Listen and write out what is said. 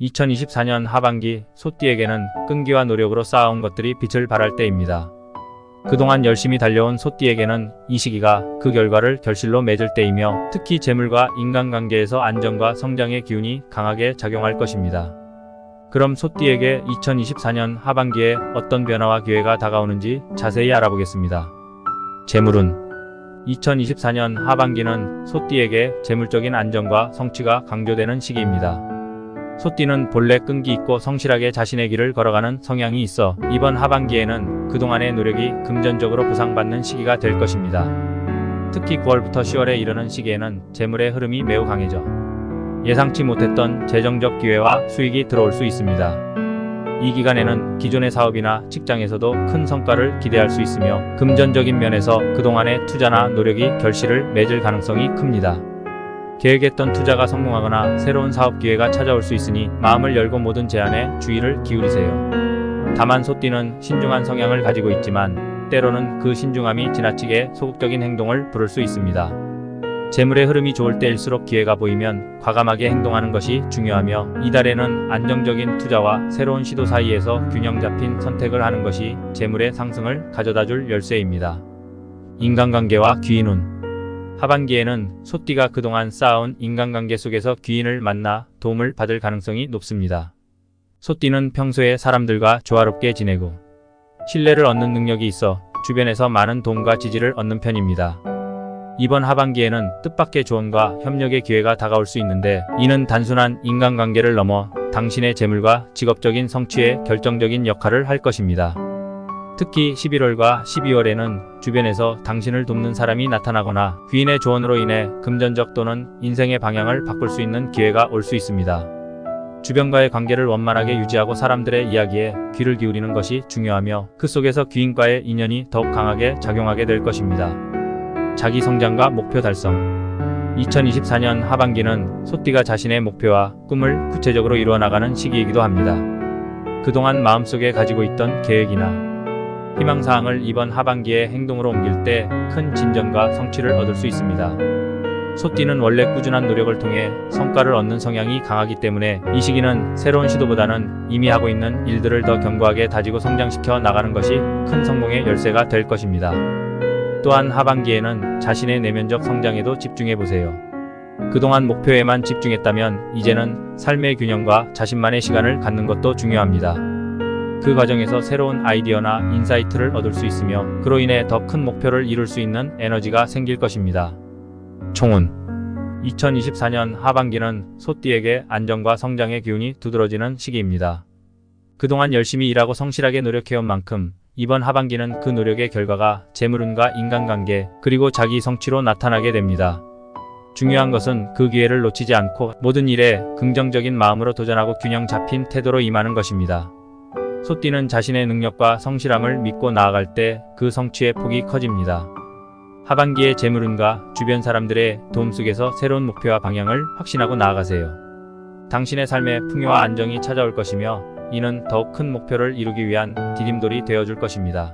2024년 하반기 소띠에게는 끈기와 노력으로 쌓아온 것들이 빛을 발할 때입니다. 그동안 열심히 달려온 소띠에게는 이 시기가 그 결과를 결실로 맺을 때이며 특히 재물과 인간관계에서 안정과 성장의 기운이 강하게 작용할 것입니다. 그럼 소띠에게 2024년 하반기에 어떤 변화와 기회가 다가오는지 자세히 알아보겠습니다. 재물운 2024년 하반기는 소띠에게 재물적인 안정과 성취가 강조되는 시기입니다. 소띠는 본래 끈기 있고 성실하게 자신의 길을 걸어가는 성향이 있어 이번 하반기에는 그동안의 노력이 금전적으로 보상받는 시기가 될 것입니다. 특히 9월부터 10월에 이르는 시기에는 재물의 흐름이 매우 강해져 예상치 못했던 재정적 기회와 수익이 들어올 수 있습니다. 이 기간에는 기존의 사업이나 직장에서도 큰 성과를 기대할 수 있으며 금전적인 면에서 그동안의 투자나 노력이 결실을 맺을 가능성이 큽니다. 계획했던 투자가 성공하거나 새로운 사업 기회가 찾아올 수 있으니 마음을 열고 모든 제안에 주의를 기울이세요. 다만 소띠는 신중한 성향을 가지고 있지만 때로는 그 신중함이 지나치게 소극적인 행동을 부를 수 있습니다. 재물의 흐름이 좋을 때일수록 기회가 보이면 과감하게 행동하는 것이 중요하며 이달에는 안정적인 투자와 새로운 시도 사이에서 균형 잡힌 선택을 하는 것이 재물의 상승을 가져다 줄 열쇠입니다. 인간관계와 귀인운 하반기에는 소띠가 그동안 쌓아온 인간관계 속에서 귀인을 만나 도움을 받을 가능성이 높습니다. 소띠는 평소에 사람들과 조화롭게 지내고 신뢰를 얻는 능력이 있어 주변에서 많은 도움과 지지를 얻는 편입니다. 이번 하반기에는 뜻밖의 조언과 협력의 기회가 다가올 수 있는데 이는 단순한 인간관계를 넘어 당신의 재물과 직업적인 성취에 결정적인 역할을 할 것입니다. 특히 11월과 12월에는 주변에서 당신을 돕는 사람이 나타나거나 귀인의 조언으로 인해 금전적 또는 인생의 방향을 바꿀 수 있는 기회가 올 수 있습니다. 주변과의 관계를 원만하게 유지하고 사람들의 이야기에 귀를 기울이는 것이 중요하며 그 속에서 귀인과의 인연이 더욱 강하게 작용하게 될 것입니다. 자기 성장과 목표 달성 2024년 하반기는 소띠가 자신의 목표와 꿈을 구체적으로 이루어 나가는 시기이기도 합니다. 그동안 마음속에 가지고 있던 계획이나 희망사항을 이번 하반기에 행동으로 옮길 때 큰 진전과 성취를 얻을 수 있습니다. 소띠는 원래 꾸준한 노력을 통해 성과를 얻는 성향이 강하기 때문에 이 시기는 새로운 시도보다는 이미 하고 있는 일들을 더 견고하게 다지고 성장시켜 나가는 것이 큰 성공의 열쇠가 될 것입니다. 또한 하반기에는 자신의 내면적 성장에도 집중해 보세요. 그동안 목표에만 집중했다면 이제는 삶의 균형과 자신만의 시간을 갖는 것도 중요합니다. 그 과정에서 새로운 아이디어나 인사이트를 얻을 수 있으며 그로 인해 더 큰 목표를 이룰 수 있는 에너지가 생길 것입니다. 총운 2024년 하반기는 소띠에게 안정과 성장의 기운이 두드러지는 시기입니다. 그동안 열심히 일하고 성실하게 노력해온 만큼 이번 하반기는 그 노력의 결과가 재물운과 인간관계 그리고 자기 성취로 나타나게 됩니다. 중요한 것은 그 기회를 놓치지 않고 모든 일에 긍정적인 마음으로 도전하고 균형 잡힌 태도로 임하는 것입니다. 소띠는 자신의 능력과 성실함을 믿고 나아갈 때 그 성취의 폭이 커집니다. 하반기의 재물운과 주변 사람들의 도움 속에서 새로운 목표와 방향을 확신하고 나아가세요. 당신의 삶에 풍요와 안정이 찾아올 것이며 이는 더욱 큰 목표를 이루기 위한 디딤돌이 되어줄 것입니다.